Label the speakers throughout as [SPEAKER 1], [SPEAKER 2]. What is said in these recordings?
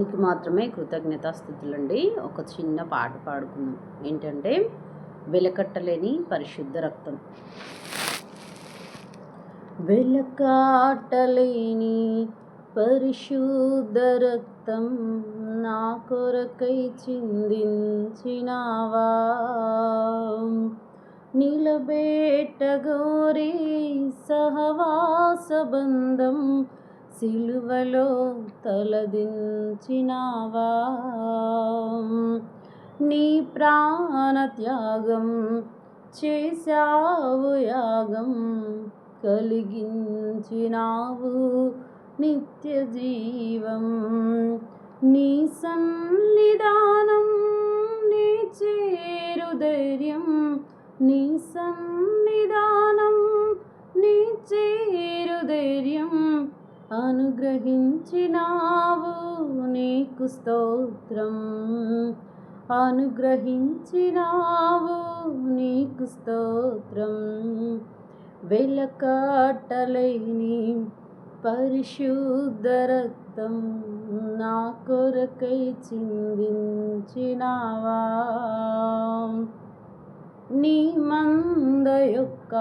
[SPEAKER 1] దీనికి మాత్రమే కృతజ్ఞతాస్థుతులండి. ఒక చిన్న పాట పాడుకుందాం. ఏంటంటే వెలకట్టలేని పరిశుద్ధ రక్తం. వెలకాటలేని పరిశుద్ధ రక్తం నా కొరకై చిందించినావా? నిలబెట్టగోరే సహవాస బంధం సిలువలో తలదించినావా? నీ ప్రాణత్యాగం చేశావు యాగం కలిగించినావు. నిత్య జీవం నీ సన్నిధానం నీ చేరు ధైర్యం నీ సన్నిధానం నీ చేరు ధైర్యం అనుగ్రహించినావు నీకు స్తోత్రం. అనుగ్రహించినావు నీకు స్తోత్రం. వెలకాటలేని పరిశుద్ధ రక్తం నా కొరకై చిందించినావా? నీ మంద యొక్క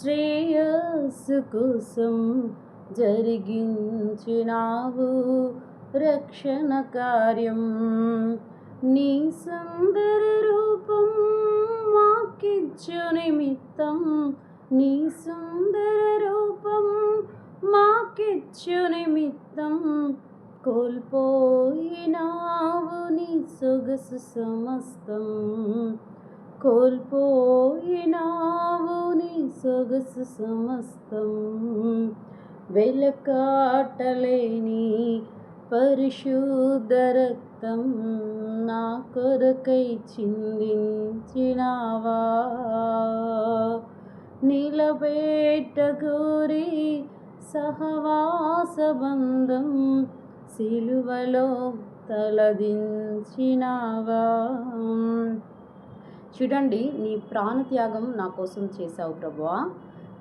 [SPEAKER 1] శ్రేయస్సు కోసం జరిగించినావు రక్షణ కార్యం. నీ సుందర రూపం మాకిచ్చు నిమిత్తం. నీ సుందర రూపం మాకిచ్చు నిమిత్తం. కోల్పోయినావు నీ సొగసు సమస్తం. కోల్పోయినావు నీ సొగసు సమస్తం. వెలకాటలేని పరిశుద్ధ రక్తం నా కొరకై చిందించినావా? నిలబెట్టగోరి సహవాస బంధం సిలువలో తలదించినావా? చూడండి నీ ప్రాణత్యాగం నా కోసం చేశావు ప్రభువా.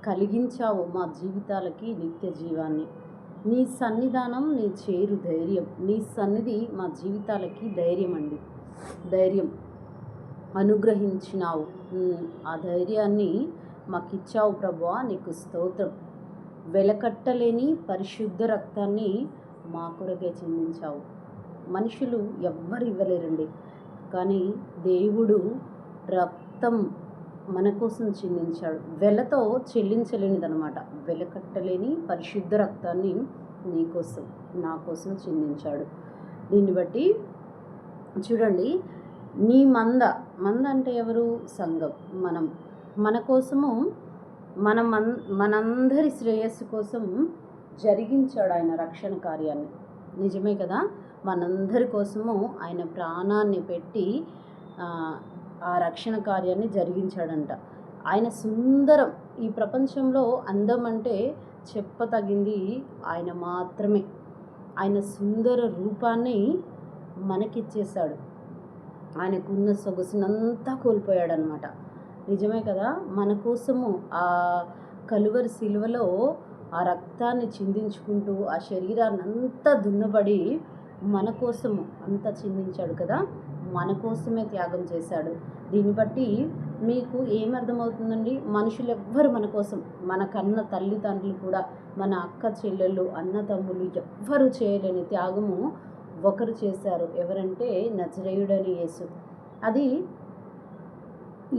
[SPEAKER 1] కలిగించావు మా జీవితాలకి నిత్య జీవాన్ని. నీ సన్నిధానం నీ చేరు ధైర్యం. నీ సన్నిధి మా జీవితాలకి ధైర్యం అండి ధైర్యం. అనుగ్రహించినావు. ఆ ధైర్యాన్ని మాకు ఇచ్చావు ప్రభువా నీకు స్తోత్రం. వెలకట్టలేని పరిశుద్ధ రక్తాన్ని మా కొరకే చెందించావు. మనుషులు ఎవ్వరు ఇవ్వలేరండి. కానీ దేవుడు రక్తం మన కోసం చెల్లించాడు. వెలతో చెల్లించలేనిదనమాట వెలకట్టలేని పరిశుద్ధ రక్తాన్ని నీ కోసం నా కోసం చెందించాడు దీన్ని బట్టి చూడండి నీ మంద మంద అంటే ఎవరు? సంఘం మనం. మన కోసము మన మన్ మనందరి శ్రేయస్సు కోసం జరిగించాడు ఆయన రక్షణ కార్యాన్ని. నిజమే కదా? మనందరి కోసము ఆయన ప్రాణాన్ని పెట్టి ఆ రక్షణ కార్యాన్ని జరిగించాడంట. ఆయన సుందరం. ఈ ప్రపంచంలో అందం అంటే చెప్పతగింది ఆయన మాత్రమే. ఆయన సుందర రూపాన్ని మనకిచ్చేశాడు. ఆయనకున్న సొగసునంతా కోల్పోయాడనమాట నిజమే కదా? మన కోసము ఆ కలువరి సిలువలో ఆ రక్తాన్ని చిందించుకుంటూ ఆ శరీరాన్ని అంతా దున్నబడి మన కోసము అంతా చిందించాడు కదా? మన కోసమే త్యాగం చేశాడు. దీన్ని బట్టి మీకు ఏమర్థమవుతుందండి మనుషులు ఎవ్వరు మన కోసం మన కన్న తల్లిదండ్రులు కూడా మన అక్క చెల్లెళ్ళు అన్న తమ్ముళ్ళు ఎవ్వరు చేయలేని త్యాగము ఒకరు చేశారు. ఎవరంటే నజరేయుడని యేసు. అది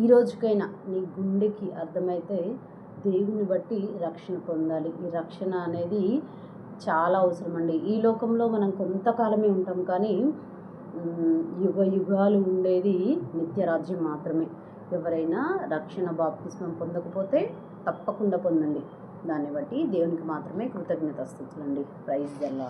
[SPEAKER 1] ఈ రోజుకైనా నీ గుండెకి అర్థమైతే దేవుని బట్టి రక్షణ పొందాలి. ఈ రక్షణ అనేది చాలా అవసరం అండి ఈ లోకంలో మనం కొంతకాలమే ఉంటాం కానీ యుగ యుగాలు ఉండేది నిత్యరాజ్యం మాత్రమే. ఎవరైనా రక్షణ బాప్తిస్మం పొందకపోతే తప్పకుండా పొందండి. దాన్ని బట్టి దేవునికి మాత్రమే కృతజ్ఞత స్థుతులండి ప్రైజ్ జల్లా